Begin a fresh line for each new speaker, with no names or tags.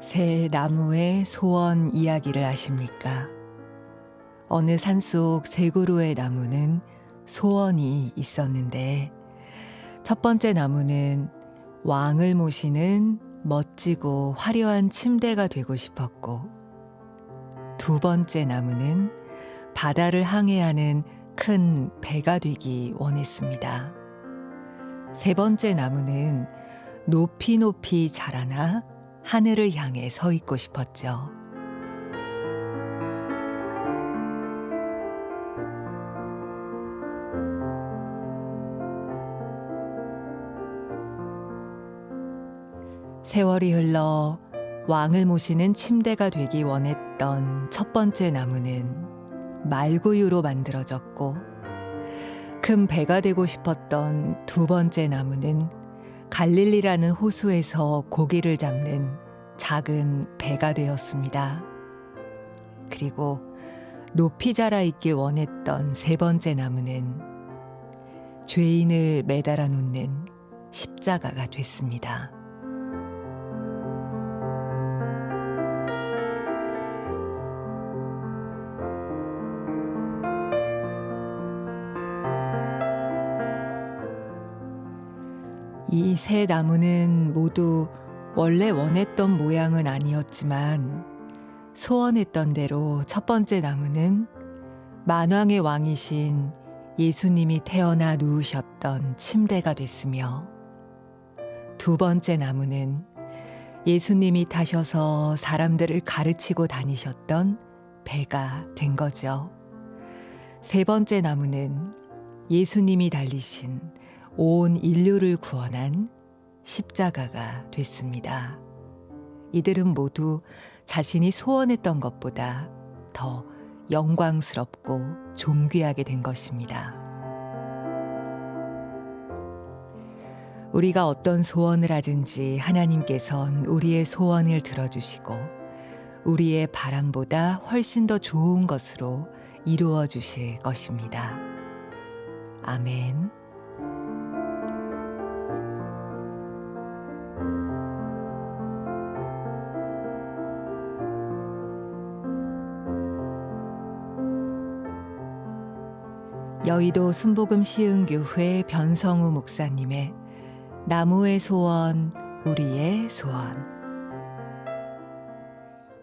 새 나무의 소원 이야기를 아십니까? 어느 산속 세 그루의 나무는 소원이 있었는데 첫 번째 나무는 왕을 모시는 멋지고 화려한 침대가 되고 싶었고 두 번째 나무는 바다를 항해하는 큰 배가 되기 원했습니다. 세 번째 나무는 높이 높이 자라나 하늘을 향해 서 있고 싶었죠. 세월이 흘러 왕을 모시는 침대가 되기 원했던 첫 번째 나무는 말구유로 만들어졌고 큰 배가 되고 싶었던 두 번째 나무는 갈릴리라는 호수에서 고기를 잡는 작은 배가 되었습니다. 그리고 높이 자라 있길 원했던 세 번째 나무는 죄인을 매달아 놓는 십자가가 됐습니다. 이 세 나무는 모두 원래 원했던 모양은 아니었지만 소원했던 대로 첫 번째 나무는 만왕의 왕이신 예수님이 태어나 누우셨던 침대가 됐으며 두 번째 나무는 예수님이 타셔서 사람들을 가르치고 다니셨던 배가 된 거죠. 세 번째 나무는 예수님이 달리신 온 인류를 구원한 십자가가 됐습니다. 이들은 모두 자신이 소원했던 것보다 더 영광스럽고 존귀하게 된 것입니다. 우리가 어떤 소원을 하든지 하나님께선 우리의 소원을 들어주시고 우리의 바람보다 훨씬 더 좋은 것으로 이루어 주실 것입니다. 아멘. 여의도 순복음 시흥교회 변성우 목사님의 나무의 소원, 우리의 소원.